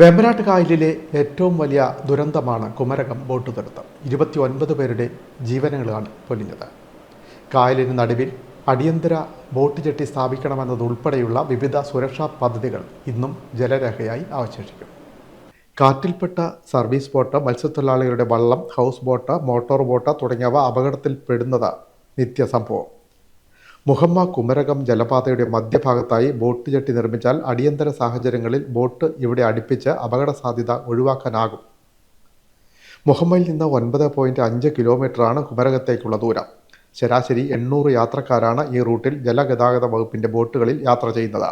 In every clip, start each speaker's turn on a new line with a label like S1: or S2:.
S1: വേമ്പനാട്ട് കായലിലെ ഏറ്റവും വലിയ ദുരന്തമാണ് കുമരകം ബോട്ട് ദുരന്തം ഇരുപത്തി ഒൻപത് പേരുടെ ജീവനുകളാണ് പൊലിഞ്ഞത്. കായലിന് നടുവിൽ അടിയന്തര ബോട്ട് ജെട്ടി സ്ഥാപിക്കണമെന്നതുൾപ്പെടെയുള്ള വിവിധ സുരക്ഷാ പദ്ധതികൾ ഇന്നും ജലരേഖയായി അവശേഷിക്കും. കാറ്റിൽപ്പെട്ട സർവീസ് ബോട്ട് മത്സ്യത്തൊഴിലാളികളുടെ വള്ളം ഹൗസ് ബോട്ട് മോട്ടോർ ബോട്ട് തുടങ്ങിയവ അപകടത്തിൽപ്പെടുന്നത് നിത്യസംഭവം. മുഹമ്മ കുമരകം ജലപാതയുടെ മധ്യഭാഗത്തായി ബോട്ട് ജെട്ടി നിർമ്മിച്ചാൽ അടിയന്തര സാഹചര്യങ്ങളിൽ ബോട്ട് ഇവിടെ അടുപ്പിച്ച് അപകട സാധ്യത ഒഴിവാക്കാനാകും. മുഹമ്മയിൽ നിന്ന് ഒൻപത് പോയിന്റ് അഞ്ച് കിലോമീറ്ററാണ് കുമരകത്തേക്കുള്ള ദൂരം. ശരാശരി എണ്ണൂറ് യാത്രക്കാരാണ് ഈ റൂട്ടിൽ ജലഗതാഗത വകുപ്പിന്റെ ബോട്ടുകളിൽ യാത്ര ചെയ്യുന്നത്.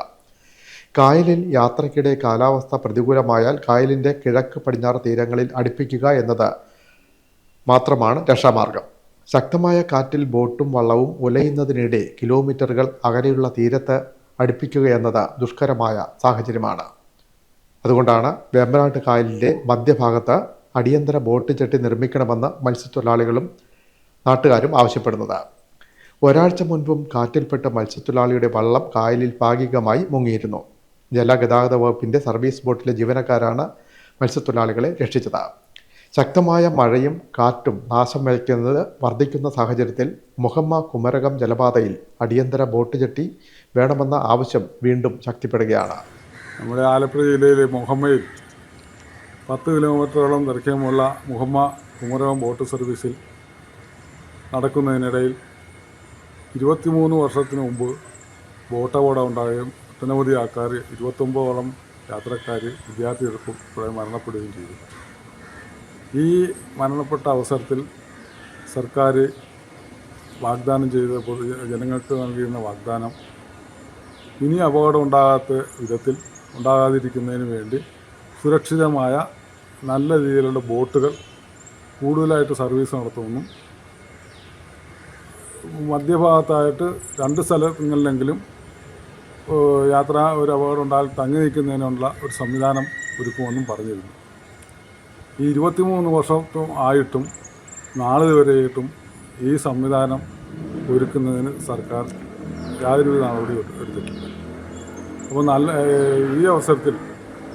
S1: കായലിൽ യാത്രയ്ക്കിടെ കാലാവസ്ഥ പ്രതികൂലമായാൽ കായലിന്റെ കിഴക്ക് പടിഞ്ഞാറ് തീരങ്ങളിൽ അടുപ്പിക്കുക എന്നത് മാത്രമാണ് രക്ഷാമാർഗം. ശക്തമായ കാറ്റിൽ ബോട്ടും വള്ളവും ഉലയുന്നതിനിടെ കിലോമീറ്ററുകൾ അകലെയുള്ള തീരത്ത് അടുപ്പിക്കുക എന്നത് ദുഷ്കരമായ സാഹചര്യമാണ്. അതുകൊണ്ടാണ് വേമ്പനാട്ട് കായലിന്റെ മധ്യഭാഗത്ത് അടിയന്തര ബോട്ട് ജെട്ടി നിർമ്മിക്കണമെന്ന് മത്സ്യത്തൊഴിലാളികളും നാട്ടുകാരും ആവശ്യപ്പെടുന്നത്. ഒരാഴ്ച മുൻപും കാറ്റിൽപ്പെട്ട മത്സ്യത്തൊഴിലാളിയുടെ വള്ളം കായലിൽ ഭാഗികമായി മുങ്ങിയിരുന്നു. ജലഗതാഗത വകുപ്പിന്റെ സർവീസ് ബോട്ടിലെ ജീവനക്കാരാണ് മത്സ്യത്തൊഴിലാളികളെ രക്ഷിച്ചത്. ശക്തമായ മഴയും കാറ്റും നാശം വഹിക്കുന്നത് വർദ്ധിക്കുന്ന സാഹചര്യത്തിൽ മുഹമ്മ കുമരകം ജലപാതയിൽ അടിയന്തര ബോട്ട് ജെട്ടി വേണമെന്ന ആവശ്യം വീണ്ടും ശക്തിപ്പെടുകയാണ്.
S2: നമ്മുടെ ആലപ്പുഴ ജില്ലയിലെ മുഹമ്മയിൽ പത്ത് കിലോമീറ്ററോളം ദൈർഘ്യമുള്ള മുഹമ്മ കുമരകം ബോട്ട് സർവീസിൽ നടക്കുന്നതിനിടയിൽ ഇരുപത്തിമൂന്ന് വർഷത്തിന് മുമ്പ് ബോട്ട് അപകടം ഉണ്ടാകുകയും ഒട്ടനവധി ആൾക്കാർ ഇരുപത്തൊമ്പതോളം യാത്രക്കാർ വിദ്യാർത്ഥികൾക്കും ഇവിടെ മരണപ്പെടുകയും ചെയ്തു. ഈ മരണപ്പെട്ട അവസരത്തിൽ സർക്കാർ വാഗ്ദാനം ചെയ്ത ജനങ്ങൾക്ക് നൽകിയിരുന്ന വാഗ്ദാനം ഇനി അപകടം ഉണ്ടാകാത്ത വിധത്തിൽ ഉണ്ടാകാതിരിക്കുന്നതിന് വേണ്ടി സുരക്ഷിതമായ നല്ല രീതിയിലുള്ള ബോട്ടുകൾ കൂടുതലായിട്ട് സർവീസ് നടത്തുമെന്നും മധ്യഭാഗത്തായിട്ട് രണ്ട് സ്ഥലങ്ങളിലെങ്കിലും യാത്ര ഒരു അപകടം ഉണ്ടായാൽ തങ്ങി നിൽക്കുന്നതിനുള്ള ഒരു സംവിധാനം ഒരുക്കുമെന്നും പറഞ്ഞിരുന്നു. ഈ ഇരുപത്തിമൂന്ന് വർഷം ആയിട്ടും നാളെ വരെയായിട്ടും ഈ സംവിധാനം ഒരുക്കുന്നതിന് സർക്കാർ യാതൊരുവിധ നടപടി എടുത്തിട്ടില്ല. അപ്പോൾ നല്ല ഈ അവസരത്തിൽ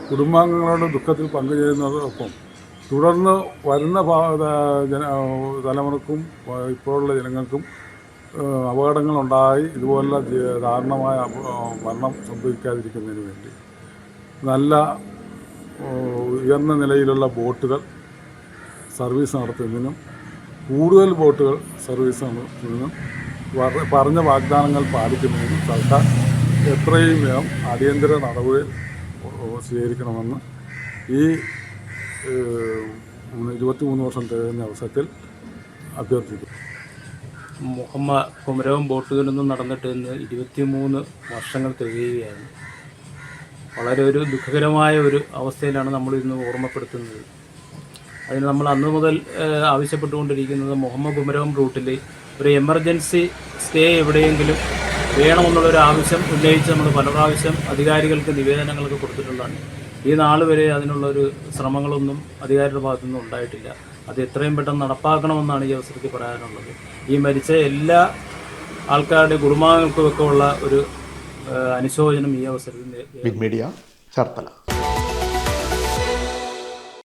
S2: കുടുംബാംഗങ്ങളുടെ ദുഃഖത്തിൽ പങ്കുചേരുന്നതോടൊപ്പം തുടർന്ന് വരുന്ന ജന തലമുറക്കും ഇപ്പോഴുള്ള ജനങ്ങൾക്കും അപകടങ്ങളുണ്ടായി ഇതുപോലുള്ള ദാരുണമായ മരണം സംഭവിക്കാതിരിക്കുന്നതിന് വേണ്ടി നല്ല ഉയർന്ന നിലയിലുള്ള ബോട്ടുകൾ സർവീസ് നടത്തുന്നതിനും കൂടുതൽ ബോട്ടുകൾ സർവീസ് നടത്തുന്നതിനും പറഞ്ഞ വാഗ്ദാനങ്ങൾ പാലിക്കുന്നതിനും സർക്കാർ എത്രയും വേഗം അടിയന്തര നടപടി സ്വീകരിക്കണമെന്ന് ഈ ഇരുപത്തി മൂന്ന് വർഷം തികഞ്ഞ അവസരത്തിൽ അഭ്യർത്ഥിക്കും
S3: മുഹമ്മ കുമരകം ബോട്ട് നിന്നും നടന്നിട്ട് ഇന്ന് ഇരുപത്തിമൂന്ന് വർഷങ്ങൾ തികയുകയാണ്. വളരെ ഒരു ദുഃഖകരമായ ഒരു അവസ്ഥയിലാണ് നമ്മൾ ഇന്ന് ഓർമ്മപ്പെടുത്തുന്നത്. അതിന് നമ്മൾ അന്ന് മുതൽ ആവശ്യപ്പെട്ടുകൊണ്ടിരിക്കുന്നത് മുഹമ്മദ് കുമരകം റൂട്ടിൽ ഒരു എമർജൻസി സ്റ്റേ എവിടെയെങ്കിലും വേണമെന്നുള്ളൊരു ആവശ്യം ഉന്നയിച്ച് നമ്മൾ പല പ്രാവശ്യം അധികാരികൾക്ക് നിവേദനങ്ങളൊക്കെ കൊടുത്തിട്ടുള്ളതാണ്. ഈ നാൾ വരെ അതിനുള്ളൊരു ശ്രമങ്ങളൊന്നും അധികാരിയുടെ ഭാഗത്തുനിന്നും ഉണ്ടായിട്ടില്ല. അത് എത്രയും പെട്ടെന്ന് നടപ്പാക്കണമെന്നാണ് ഈ അവസരത്തിൽ പറയാനുള്ളത്. ഈ മരിച്ച എല്ലാ ആൾക്കാരുടെ കുടുംബാംഗങ്ങൾക്കുമൊക്കെ ഉള്ള ഒരു അനുശോചനം ഈ അവസരത്തിൽ
S1: ബിഗ് മീഡിയ ചേർത്തല